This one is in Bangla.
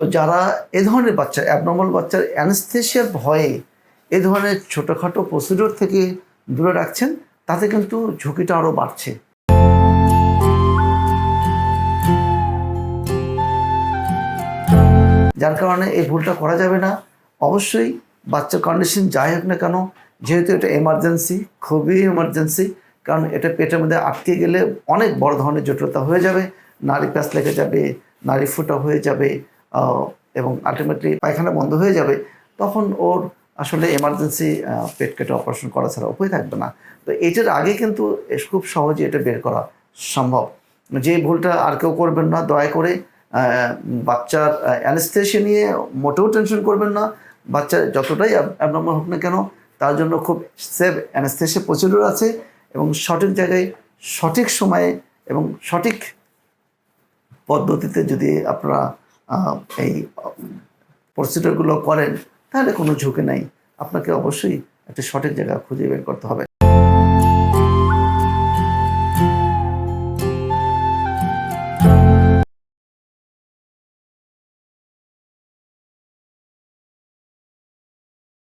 তো যারা এ ধরনের বাচ্চা অ্যাবনর্মাল বাচ্চার অ্যানস্থেশিয়ার ভয়ে এ ধরনের ছোটোখাটো প্রসিডিওর থেকে দূরে রাখছেন, তাতে কিন্তু ঝুঁকিটা আরও বাড়ছে। যার কারণে এই ভুলটা করা যাবে না। অবশ্যই বাচ্চার কন্ডিশন যাই হোক না কেন, যেহেতু এটা এমার্জেন্সি খুবই এমার্জেন্সি কারণ এটা পেটের মধ্যে আটকে গেলে অনেক বড় ধরনের জটিলতা হয়ে যাবে, নারী প্যাঁচ লেগে যাবে, নারী ফুটা হয়ে যাবে এবং আলটিমেটলি পায়খানা বন্ধ হয়ে যাবে, তখন ওর আসলে এমার্জেন্সি পেট কেটে অপারেশন করা ছাড়া উপায় থাকবে না। তো এটার আগে কিন্তু খুব সহজে এটা বের করা সম্ভব। যে ভুলটা আর কেউ করবেন না, দয়া করে বাচ্চার অ্যানেস্থেশিয়া নিয়ে মোটেও টেনশন করবেন না। বাচ্চার যতটাই অ্যাবনর্মাল হোক না কেন, তার জন্য খুব সেফ অ্যানেস্থেশিয়া প্রসিডিউর আছে এবং সঠিক জায়গায়, সঠিক সময়ে এবং সঠিক পদ্ধতিতে যদি আপনারা এই প্রসিডিউরগুলো করেন, তাহলে কোনো ঝুঁকি নাই। আপনাকে অবশ্যই একটা সঠিক জায়গা খুঁজে বের করতে হবে।